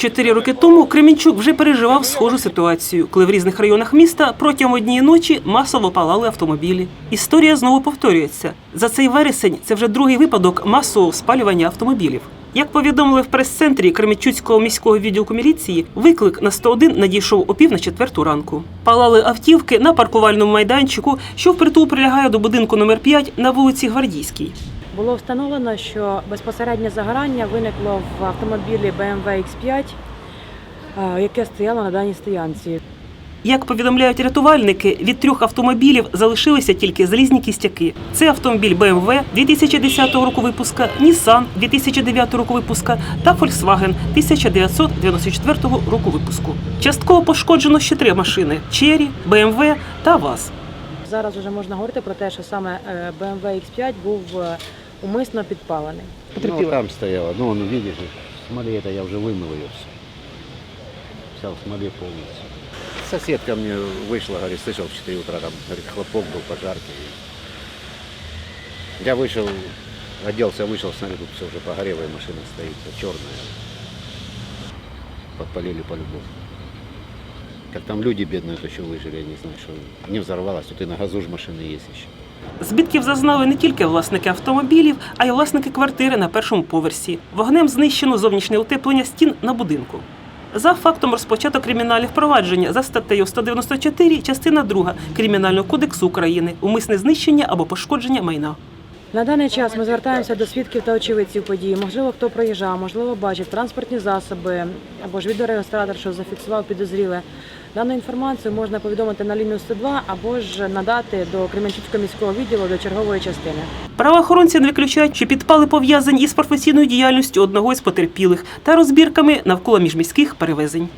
Чотири роки тому Кременчук вже переживав схожу ситуацію, коли в різних районах міста протягом однієї ночі масово палали автомобілі. Історія знову повторюється. За цей вересень це вже другий випадок масового спалювання автомобілів. Як повідомили в прес-центрі Кременчуцького міського відділку міліції, виклик на 101 надійшов о пів на четверту ранку. Палали автівки на паркувальному майданчику, що впритул прилягає до будинку номер 5 на вулиці Гвардійській. Було встановлено, що безпосереднє загорання виникло в автомобілі BMW X5, е, яке стояло на даній стоянці. Як повідомляють рятувальники, від трьох автомобілів залишилися тільки залізні кістяки. Це автомобіль BMW 2010 року випуска, Nissan 2009 року випуска та Volkswagen 1994 року випуску. Частково пошкоджено ще три машини: Chery, BMW та ВАЗ. Зараз вже можна говорити про те, що саме е, BMW X5 був е, умисно підпалений. Ну, там стояла. Ну, он, видишь, в смоле это я уже вымыл ее все. Вся в смоле полностью. Соседка мне вышла, говорит, слышал, в 4 утра там, говорит, хлопок был, пожарки. Я вышел, оделся, вышел, смотрю, тут все уже погорелая машина стоит, черная. Подпалили по-любому. Как там люди бедные еще выжили, я не знаю, что не взорвалась. Тут и на газу ж машины есть еще. Збитків зазнали не тільки власники автомобілів, а й власники квартири на першому поверсі. Вогнем знищено зовнішнє утеплення стін на будинку. За фактом розпочато кримінальне впровадження за статтею 194, частина 2 Кримінального кодексу України умисне знищення або пошкодження майна. На даний час ми звертаємося до свідків та очевидців події. Можливо, хто проїжджав, можливо, бачив транспортні засоби або ж відеореєстратор, що зафіксував підозріле. Дану інформацію можна повідомити на лінію 102 або ж надати до Кременчуцького міського відділу до чергової частини. Правоохоронці не виключають, що підпали пов'язані із професійною діяльністю одного із потерпілих та розбірками навколо міжміських перевезень.